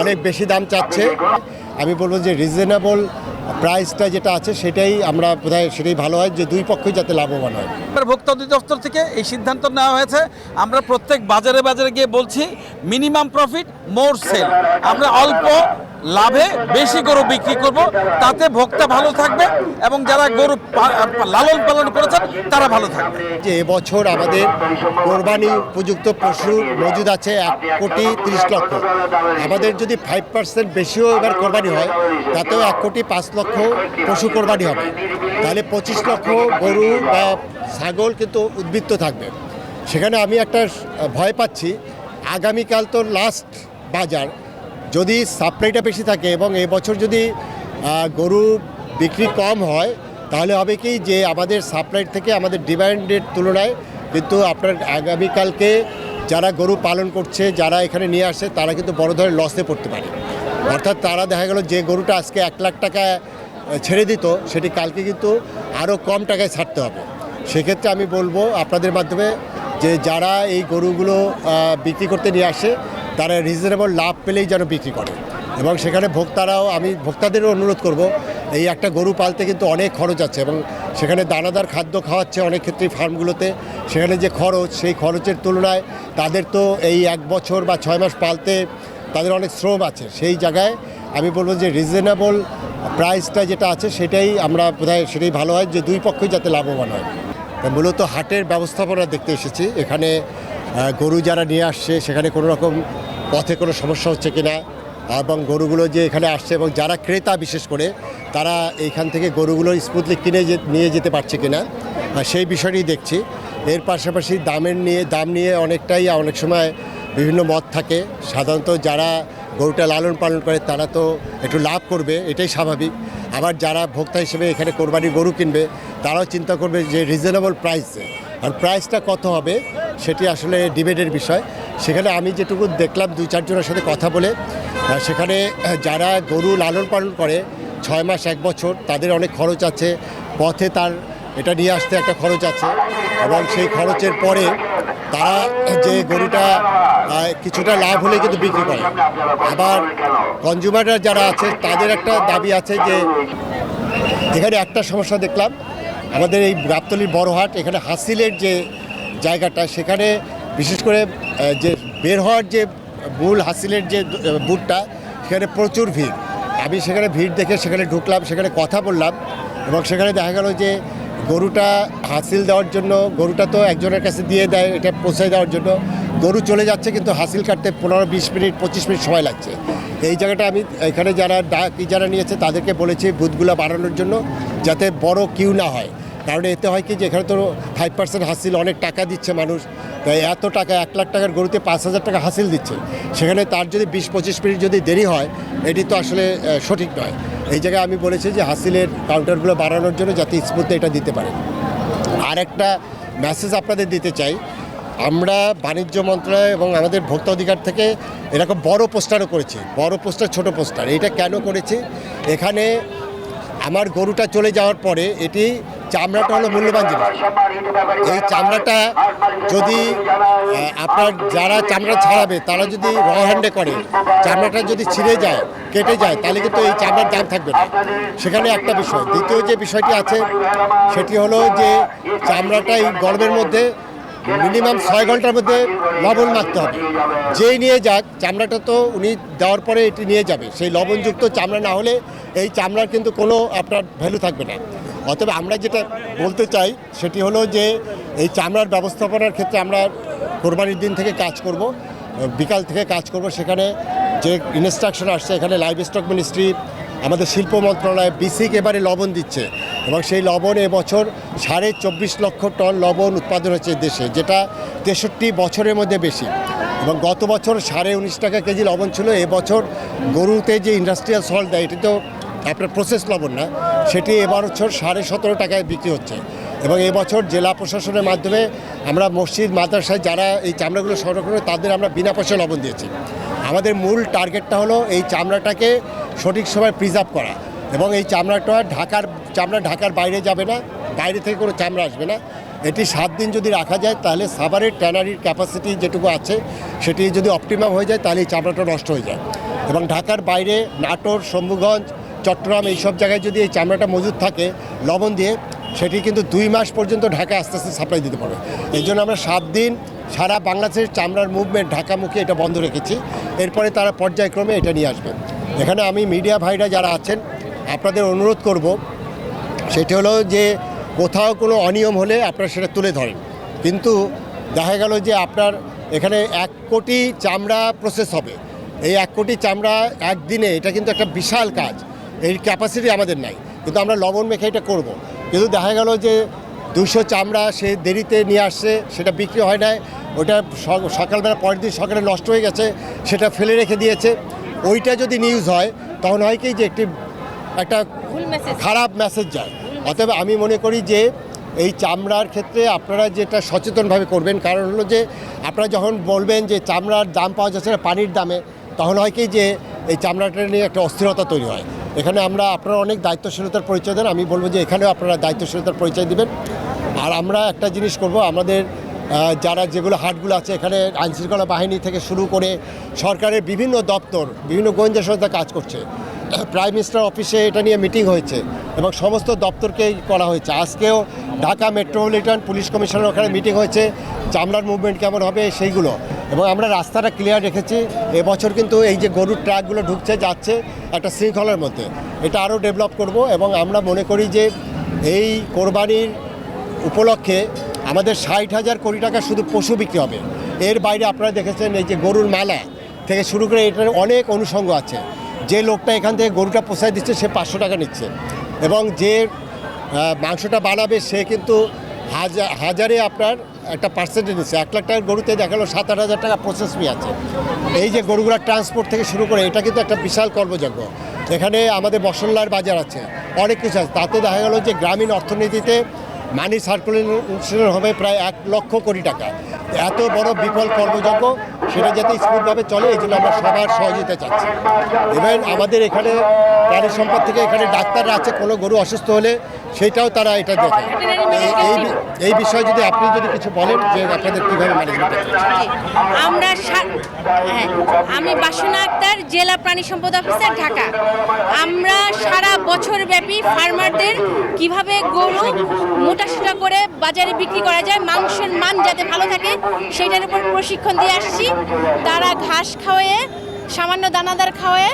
অনেক বেশি দাম চাচ্ছে। আমি বলব যে রিজনেবল প্রাইসটা যেটা আছে সেটাই আমরা বোধহয় সেটাই ভালো হয় যে দুই পক্ষই যাতে লাভবান হয়। এবার ভোক্তা অধিদপ্তর থেকে এই সিদ্ধান্ত নেওয়া হয়েছে। আমরা প্রত্যেক বাজারে বাজারে গিয়ে বলছি মিনিমাম প্রফিট মোর সেল আমরা অল্প লাভে বেশি গরু বিক্রি করব, তাতে ভোক্তা ভালো থাকবে এবং যারা গরু লালন পালন করেছেন, তারা ভালো থাকবে। যে এবছর আমাদের কোরবানি উপযুক্ত পশু মজুদ আছে এক কোটি তিরিশ লক্ষ। আমাদের যদি ফাইভ পার্সেন্ট বেশিও এবার কোরবানি হয়, তাতেও এক কোটি পাঁচ লক্ষ পশু কোরবানি হবে। তাহলে পঁচিশ লক্ষ গরু বা ছাগল কিন্তু উদ্বৃত্ত থাকবে। সেখানে আমি একটা ভয় পাচ্ছি, আগামীকাল তো লাস্ট বাজার যদি সাপ্লাইটা বেশি থাকে এবং এবছর যদি গরু বিক্রি কম হয়, তাহলে হবে কি যে আমাদের সাপ্লাই থেকে আমাদের ডিমান্ডের তুলনায় কিন্তু আপনার আগামীকালকে যারা গরু পালন করছে, যারা এখানে নিয়ে আসে তারা কিন্তু বড় ধরনের লসে পড়তে পারে। অর্থাৎ তারা দেখা গেল যে গরুটা আজকে এক লাখ টাকা ছেড়ে দিত, সেটি কালকে কিন্তু আরও কম টাকায় ছাড়তে হবে। সেক্ষেত্রে আমি বলব আপনাদের মাধ্যমে যে যারা এই গরুগুলো বিক্রি করতে নিয়ে আসে তারা রিজনেবল লাভ পেলেই যেন বিক্রি করে। এবং সেখানে ভোক্তারাও, আমি ভোক্তাদেরও অনুরোধ করব, এই একটা গরু পালতে কিন্তু অনেক খরচ আছে এবং সেখানে দানাদার খাদ্য খাওয়াচ্ছে অনেক ক্ষেত্রেই ফার্মগুলোতে। সেখানে যে খরচ, সেই খরচের তুলনায় তাদের তো এই এক বছর বা ছয় মাস পালতে তাদের অনেক শ্রম আছে। সেই জায়গায় আমি বলব যে রিজনেবল প্রাইসটা যেটা আছে সেটাই আমরা বোধহয় সেটাই ভালো হয়, যে দুই পক্ষই যাতে লাভবান হয়। মূলত হাটের ব্যবস্থাপনা দেখতে এসেছি। এখানে গরু যারা নিয়ে আসছে, সেখানে কোনো রকম পথে কোনো সমস্যা হচ্ছে কিনা, এবং গরুগুলো যে এখানে আসছে, এবং যারা ক্রেতা বিশেষ করে, তারা এইখান থেকে গরুগুলো স্মুথলি কিনে নিয়ে যেতে পারছে কিনা সেই বিষয়টি দেখছি। এর পাশাপাশি দামের নিয়ে, দাম নিয়ে অনেকটাই, অনেক সময় বিভিন্ন মত থাকে। সাধারণত যারা গরুটা লালন পালন করে, তারা তো একটু লাভ করবে, এটাই স্বাভাবিক। আবার যারা ভোক্তা হিসেবে এখানে কোরবানির গরু কিনবে, তারাও চিন্তা করবে যে রিজনেবল প্রাইসে আর প্রাইসটা কত হবে, সেটি আসলে ডিবেটের বিষয়। সেখানে আমি যেটুকু দেখলাম দুই চারজনের সাথে কথা বলে সেখানে যারা গরু লালন পালন করে, ছয় মাস, এক বছর, তাদের অনেক খরচ আছে। পথে তার, এটা নিয়ে আসতে একটা খরচ আছে। এবং সেই খরচের পরে তারা, যে গরুটা কিছুটা লাভ হলে কিন্তু বিক্রি করে। আবার কনজিউমাররা যারা আছে, তাদের একটা দাবি আছে যে, এখানে একটা সমস্যা দেখলাম আমাদের এই গাবতলির বড় হাট, এখানে হাসিলের যে জায়গাটা, সেখানে বিশেষ করে যে বের হওয়ার যে মূল হাসিলের যে বুটটা, সেখানে প্রচুর ভিড়। আমি সেখানে ভিড় দেখে সেখানে ঢুকলাম, সেখানে কথা বললাম এবং সেখানে দেখা গেল যে, গরুটা হাসিল দেওয়ার জন্য, গরুটা তো একজনের কাছে দিয়ে দেয়, এটা পৌঁছে দেওয়ার জন্য। গরু চলে যাচ্ছে, কিন্তু হাসিল কাটতে পনেরো, বিশ মিনিট, পঁচিশ মিনিট সময় লাগছে। এই জায়গাটা আমি, এখানে যারা ডাক যারা নিয়েছে, তাদেরকে বলেছি, বুথগুলো বাড়ানোর জন্য, যাতে বড় কিউ না হয়। কারণ এতে হয় কি যে এখানে তো ফাইভ পার্সেন্ট হাসিল, অনেক টাকা দিচ্ছে মানুষ। তাই এত টাকা, এক লাখ টাকার গরুতে পাঁচ হাজার টাকা হাসিল দিচ্ছে। সেখানে তার যদি বিশ পঁচিশ মিনিট যদি দেরি হয়, এটি তো আসলে সঠিক নয়। এই জায়গায় আমি বলেছি যে হাসিলের কাউন্টারগুলো বাড়ানোর জন্য যাতে স্মুথে এটা দিতে পারে। আর একটা মেসেজ আপনাদের দিতে চাই। আমরা বাণিজ্য মন্ত্রণালয় এবং আমাদের ভোক্তা অধিকার থেকে এরকম বড় পোস্টারও করেছি। বড় পোস্টার, ছোট পোস্টার। এটা কেন করেছি? এখানে আমার গরুটা চলে যাওয়ার পরে এটি চামড়াটা হলো মূল্যবান জিনিস। এই চামড়াটা যদি আপনার যারা চামড়া ছাড়াবে, তারা যদি র হ্যান্ডে করে, চামড়াটা যদি ছিঁড়ে যায়, কেটে যায়, তাহলে কিন্তু এই চামড়ার দাম থাকবে না। সেখানে একটা বিষয়। দ্বিতীয় যে বিষয়টি আছে, সেটি হলো যে চামড়াটা এই গরমের মধ্যে মিনিমাম ছয় ঘণ্টার মধ্যে লবণ মারতে হবে। যেই নিয়ে যাক, চামড়াটা তো উনি দেওয়ার পরে এটি নিয়ে যাবে। সেই লবণযুক্ত চামড়া না হলে এই চামড়ার কিন্তু কোনো আপনার ভ্যালু থাকবে না। অতএব আমরা যেটা বলতে চাই সেটি হলো যে এই চামড়ার ব্যবস্থাপনার ক্ষেত্রে আমরা কোরবানির দিন থেকে কাজ করব, বিকাল থেকে কাজ করব। সেখানে যে ইনস্ট্রাকশন আসছে, এখানে লাইভ স্টক মিনিস্ট্রি আমাদের শিল্প মন্ত্রণালয় বিসিক এবারে লবণ দিচ্ছে এবং সেই লবণ এবছর সাড়ে চব্বিশ লক্ষ টন লবণ উৎপাদন হচ্ছে দেশে, যেটা তেষট্টি বছরের মধ্যে বেশি। এবং গত বছর সাড়ে উনিশ টাকা কেজি লবণ ছিল এবছর গরুতে যে ইন্ডাস্ট্রিয়াল সল্ট দেয়, এটি তো আপনার প্রসেস লবণ না, সেটি এবার বছর সাড়ে সতেরো টাকায় বিক্রি হচ্ছে। এবং এবছর জেলা প্রশাসনের মাধ্যমে আমরা মসজিদ, মাদ্রাসায় যারা এই চামড়াগুলো সংরক্ষণ করে, তাদের আমরা বিনা পয়সা লবণ দিয়েছি। আমাদের মূল টার্গেটটা হলো এই চামড়াটাকে সঠিক সময় প্রিজার্ভ করা। এবং এই চামড়াটা ঢাকার, চামড়া ঢাকার বাইরে যাবে না, বাইরে থেকে কোনো চামড়া আসবে না। এটি সাত দিন যদি রাখা যায়, তাহলে সাভারের ট্যানারির ক্যাপাসিটি যেটুকু আছে, সেটি যদি অপটিমাম হয়ে যায়, তাহলে এই চামড়াটা নষ্ট হয়ে যায়। এবং ঢাকার বাইরে নাটোর, শম্ভুগঞ্জ চট্টগ্রাম এইসব জায়গায় যদি এই চামড়াটা মজুদ থাকে, লবণ দিয়ে, সেটি কিন্তু দুই মাস পর্যন্ত ঢাকা আস্তে আস্তে সাপ্লাই দিতে পারবে। এই জন্য আমরা সাত দিন সারা বাংলাদেশের চামড়ার মুভমেন্ট ঢাকামুখী এটা বন্ধ রেখেছি। এরপরে তারা পর্যায়ক্রমে এটা নিয়ে আসবে। এখানে আমি মিডিয়া ভাইরা যারা আছেন, আপনাদের অনুরোধ করব, সেটি হলো যে কোথাও কোনো অনিয়ম হলে আপনারা সেটা তুলে ধরেন। কিন্তু দেখা গেল যে আপনার এখানে এক কোটি চামড়া প্রসেস হবে। এই এক কোটি চামড়া একদিনে এটা কিন্তু একটা বিশাল কাজ। এই ক্যাপাসিটি আমাদের নাই। কিন্তু আমরা লবণ মেখে এটা করব। কিন্তু দেখা গেল যে দুশো চামড়া সে দেরিতে নিয়ে আসছে সেটা বিক্রি হয় নাই। ওটা সকালবেলা পরের দিন সকালে নষ্ট হয়ে গেছে সেটা ফেলে রেখে দিয়েছে। ওইটা যদি নিউজ হয় তখন হয় কি যে একটি একটা খারাপ মেসেজ যায়। অতএব আমি মনে করি যে এই চামড়ার ক্ষেত্রে আপনারা যেটা সচেতনভাবে করবেন কারণ হলো যে আপনারা যখন বলবেন যে চামড়ার দাম পাওয়া যাচ্ছে না পানির দামে তখন হয় কি যে এই চামড়াটা নিয়ে একটা অস্থিরতা তৈরি হয়। এখানে আমরা আপনারা অনেক দায়িত্বশীলতার পরিচয় দেন। আমি বলব যে এখানেও আপনারা দায়িত্বশীলতার পরিচয় দিবেন। আর আমরা একটা জিনিস করব, আমাদের যারা যেগুলো হাটগুলো আছে, এখানে আইনশৃঙ্খলা বাহিনী থেকে শুরু করে সরকারের বিভিন্ন দপ্তর, বিভিন্ন গোয়েন্দা সংস্থা কাজ করছে। প্রাইম মিনিস্টার অফিসে এটা নিয়ে মিটিং হয়েছে এবং সমস্ত দপ্তরকেই করা হয়েছে। আজকেও ঢাকা মেট্রোপলিটন পুলিশ কমিশনের ওখানে মিটিং হয়েছে চামড়ার মুভমেন্ট কেমন হবে সেইগুলো। এবং আমরা রাস্তাটা ক্লিয়ার রেখেছি। এবছর কিন্তু এই যে গরুর ট্র্যাকগুলো ঢুকছে, যাচ্ছে একটা শৃঙ্খলার মধ্যে। এটা আরও ডেভেলপ করব এবং আমরা মনে করি যে এই কোরবানির উপলক্ষে আমাদের ষাট হাজার কোটি টাকা শুধু পশু বিক্রি হবে। এর বাইরে আপনারা দেখেছেন এই যে গরুর মেলা থেকে শুরু করে এটার অনেক অনুষঙ্গ আছে। যে লোকটা এখান থেকে গরুটা পোষায় দিচ্ছে, সে পাঁচশো টাকা নিচ্ছে। এবং যে মাংসটা বানাবে, সে কিন্তু হাজার হাজারে আপনার একটা পার্সেন্টেজ নিচ্ছে। এক লাখ টাকার গরুতে দেখাল সাত আট হাজার টাকা প্রসেস ফি আছে। এই যে গরুগুলোর ট্রান্সপোর্ট থেকে শুরু করে, এটা কিন্তু একটা বিশাল কর্মযজ্ঞ। এখানে আমাদের বসল্লার বাজার আছে, অনেক কিছু আছে। তাতে দেখা গেল যে গ্রামীণ অর্থনীতিতে মানি সার্কুলেশন হবে প্রায় এক লক্ষ কোটি টাকা। এত বড় বিফল কর্মযজ্ঞ, সেটা যাতে স্মুথভাবে চলে, এই জন্য আমরা সবার সহযোগিতা চাচ্ছি। ইভেন আমাদের এখানে প্রাণী সম্পদ থেকে এখানে ডাক্তাররা আছে, কোনো গরু অসুস্থ হলে সেটাও তারা এটা দেখে। এই- এই বিষয়ে যদি আপনি যদি কিছু বলেন যে আপনাদের কীভাবে ম্যানেজমেন্ট আমরা হ্যাঁ আমি বাসনা আক্তার, জেলা প্রাণী সম্পদ অফিসার, ঢাকা। আমরা সারা বছর ব্যাপী ফার্মারদের কীভাবে গরু মোটাসোটা করে বাজারে বিক্রি করা যায়, মাংসের মান যাতে ভালো থাকে, সেটার উপর প্রশিক্ষণ দিয়ে আসছি। তারা ঘাস খাওয়ায়ে, সামান্য দানাদার খাওয়ায়ে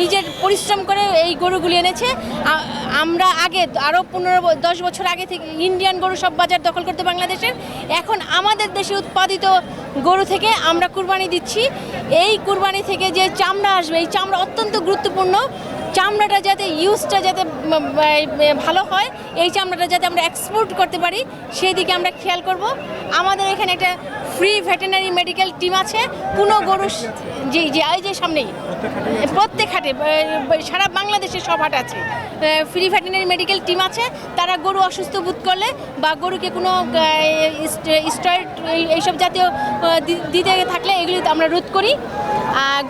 নিজের পরিশ্রম করে এই গরুগুলি এনেছে। আমরা আগে আরও পনেরো দশ বছর আগে থেকে ইন্ডিয়ান গরু সব বাজার দখল করতে বাংলাদেশের। এখন আমাদের দেশে উৎপাদিত গরু থেকে আমরা কুরবানি দিচ্ছি। এই কুরবানি থেকে যে চামড়া আসবে, এই চামড়া অত্যন্ত গুরুত্বপূর্ণ। চামড়াটা যাতে ইউজটা যাতে ভালো হয়, এই চামড়াটা যাতে আমরা এক্সপোর্ট করতে পারি সেই দিকে আমরা খেয়াল করব। আমাদের এখানে একটা ফ্রি ভেটেনারি মেডিকেল টিম আছে কোনো গরু জি জি, এই যে সামনেই। প্রত্যেক হাটে সারা বাংলাদেশে সব হাট আছে। ফ্রি ভেটেনারি মেডিকেল টিম আছে, তারা গরু অসুস্থ বোধ করলে বা গরুকে কোনো স্টয়েড এইসব জাতীয় দিতে থাকলে এগুলি আমরা রোধ করি।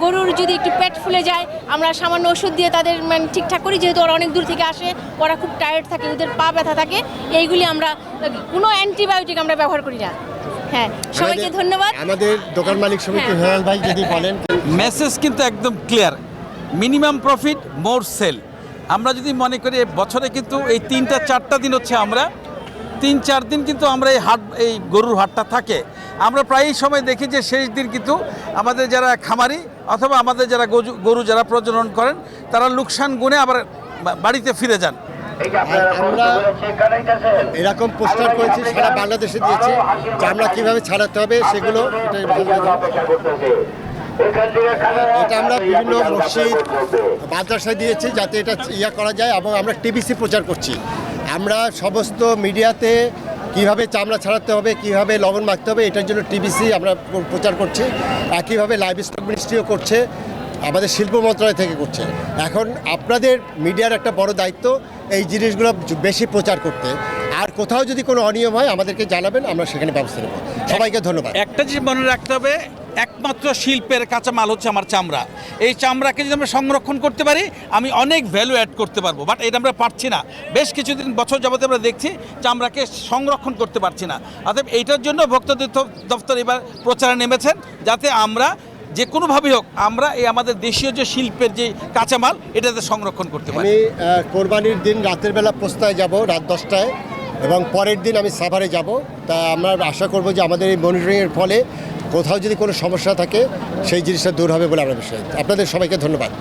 গরুর যদি একটু পেট ফুলে যায়, আমরা সামান্য ওষুধ দিয়ে তাদের মানে ঠিকঠাক করি, যেহেতু ওরা অনেক দূর থেকে আসে, ওরা খুব টায়ার্ড থাকে, ওদের পা ব্যথা থাকে, এইগুলি আমরা, কোনো অ্যান্টিবায়োটিক আমরা ব্যবহার করি না। হ্যাঁ সবাইকে ধন্যবাদ। আমাদের দোকান মালিক সমিতি হ্যাঁ। হেলাল ভাই যদি বলেন। মেসেজ কিন্তু একদম clear. Minimum profit more sale. আমরা যদি মনে করি বছরে কিন্তু এই তিনটা চারটা দিন হচ্ছে আমরা তিন চার দিন কিন্তু আমরা এই হাট এই গরুর হাটটা থাকে। আমরা প্রায়ই সময় দেখি যে শেষ দিন কিন্তু আমাদের যারা খামারি অথবা আমাদের যারা গজু- গরু যারা প্রজনন করেন তারা লোকসান গুণে আবার বাড়িতে ফিরে যান। আমরা এরকম পোস্টার করেছি সারা বাংলাদেশে দিয়েছি যে আমরা কীভাবে ছাড়াতে হবে সেগুলো এটা আমরা বিভিন্ন মসজিদ মাদ্রাসায় দিয়েছি যাতে এটা ইয়া করা যায় এবং আমরা টিবিসি প্রচার করছি। আমরা সমস্ত মিডিয়াতে কীভাবে চামড়া ছাড়াতে হবে কীভাবে লবণ মাখতে হবে এটার জন্য টিবিসি আমরা প্রচার করছি। একইভাবে লাইভ স্টক মিনিস্ট্রিও করছে আমাদের শিল্প মন্ত্রণালয় থেকে করছে। এখন আপনাদের মিডিয়ার একটা বড় দায়িত্ব এই জিনিসগুলো বেশি প্রচার করতে। আর কোথাও যদি কোনো অনিয়ম হয়, আমাদেরকে জানাবেন, আমরা সেখানে ব্যবস্থা নেব। সবাইকে ধন্যবাদ। একটা জিনিস মনে রাখতে হবে, একমাত্র শিল্পের কাঁচামাল হচ্ছে আমার চামড়া। এই চামড়াকে যদি আমরা সংরক্ষণ করতে পারি, আমি অনেক ভ্যালু অ্যাড করতে পারব বাট এটা আমরা পারছি না। বেশ কিছুদিন, বছর যাবতে আমরা দেখছি চামড়াকে সংরক্ষণ করতে পারছি না। অতএব এইটার জন্য ভক্ত দপ্তর এবার প্রচারে নেমেছেন, যাতে আমরা যে কোনোভাবেই হোক, আমরা এই আমাদের দেশীয় যে শিল্পের যে কাঁচামাল, এটাতে সংরক্ষণ করতে পারি। আমি কোরবানির দিন রাতের বেলা পোস্তায় যাব, রাত দশটায়, এবং পরের দিন আমি সাভারে যাব। তা আমরা আশা করব যে আমাদের এই মনিটরিংয়ের ফলে কোথাও যদি কোনো সমস্যা থাকে, সেই জিনিসটা দূর হবে বলে আমরা বিশ্বাস। আপনাদের সবাইকে ধন্যবাদ।